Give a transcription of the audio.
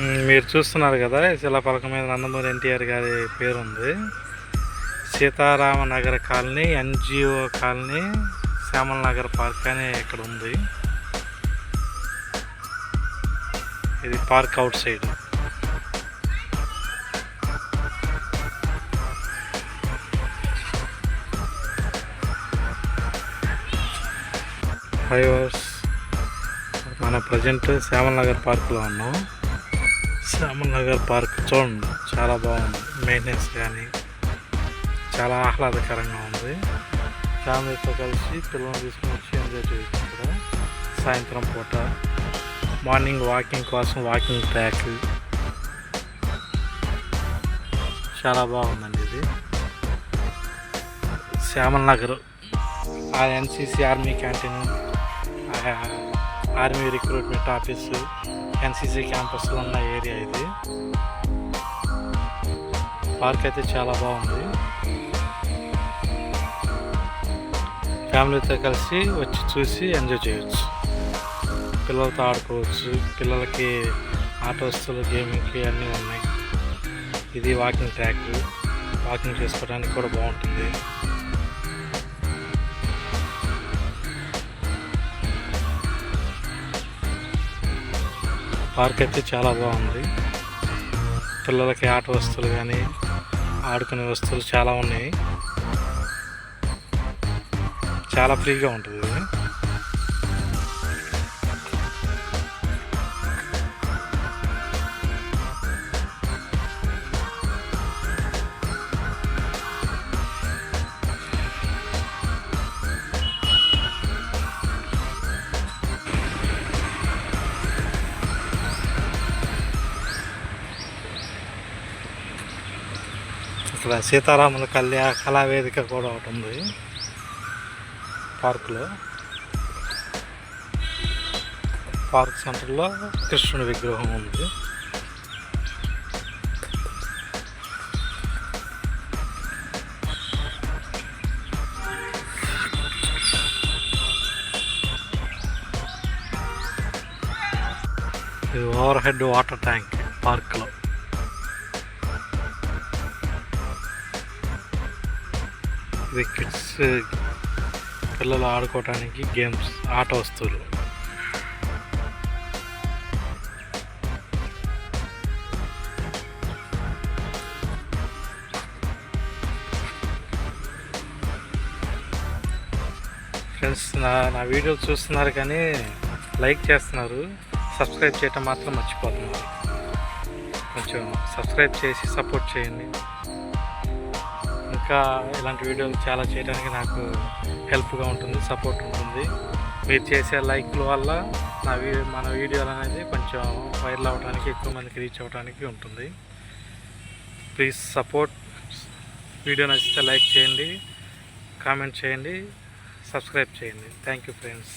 మీరు చూస్తున్నారు కదా శిలాపలకం మీద నందమూరి ఎన్టీఆర్ గారి పేరు ఉంది Sitarama Nagar colony NGO colony Shyamala Nagar park అని ఇక్కడ ఉంది. ఇది park out side. Five hours. మన ప్రజెంట్ శ్యామల నగర్ పార్క్లో ఉన్నాం. శ్యామనగర్ పార్క్ చూడండి. చాలా బాగుంది. మెయింటెనెన్స్ కానీ చాలా ఆహ్లాదకరంగా ఉంది. ఫ్యామిలీతో కలిసి పిల్లల్ని తీసుకుని వచ్చి ఎంజాయ్ చేయొచ్చు ఇక్కడ. సాయంత్రం పూట. మార్నింగ్ వాకింగ్ కోసం వాకింగ్ ట్రాక్ చాలా బాగుందండి ఇది. శ్యామల నగర్ ఆ NCC army canteen army recruitment office NCC క్యాంపస్లో ఉన్న ఏరియా ఇది. పార్క్ అయితే చాలా బాగుంది. ఫ్యామిలీతో కలిసి వచ్చి చూసి ఎంజాయ్ చేయొచ్చు. పిల్లలతో ఆడుకోవచ్చు. పిల్లలకి ఆట వస్తువులు గేమింగ్కి అన్నీ ఉన్నాయి. ఇది వాకింగ్ ట్రాక్. వాకింగ్ చేసుకోవడానికి కూడా బాగుంటుంది. పార్క్ అయితే చాలా బాగుంది. పిల్లలకి ఆట వస్తువులు కానీ ఆడుకునే వస్తువులు చాలా ఉన్నాయి. చాలా ఫ్రీగా ఉంటుంది. ఇక్కడ సీతారాముల కళ్యా కళావేదిక కూడా ఒకటి ఉంది పార్కులో పార్క్ సెంటర్లో కృష్ణుడి విగ్రహం ఉంది ఇది ఓవర్ హెడ్ వాటర్ ట్యాంక్ పార్క్లో ఇది కిడ్స్ పిల్లలు ఆడుకోవడానికి గేమ్స్ ఆట వస్తువులు. ఫ్రెండ్స్ నా నా వీడియో చూస్తున్నారు కానీ లైక్ చేస్తున్నారు. సబ్స్క్రైబ్ చేయటం మాత్రం మర్చిపోతున్నారు. కొంచెం సబ్స్క్రైబ్ చేసి సపోర్ట్ చేయండి. ఇంకా ఇలాంటి వీడియోలు చాలా చేయడానికి నాకు హెల్ప్గా ఉంటుంది సపోర్ట్ ఉంటుంది. మీరు చేసే లైక్ల వల్ల నా వీ మన వీడియోలు అనేది కొంచెం వైరల్ అవ్వడానికి ఎక్కువ మందికి రీచ్ అవ్వడానికి ఉంటుంది. ప్లీజ్ సపోర్ట్ వీడియో నచ్చితే లైక్ చేయండి కామెంట్ చేయండి సబ్స్క్రైబ్ చేయండి. Thank you friends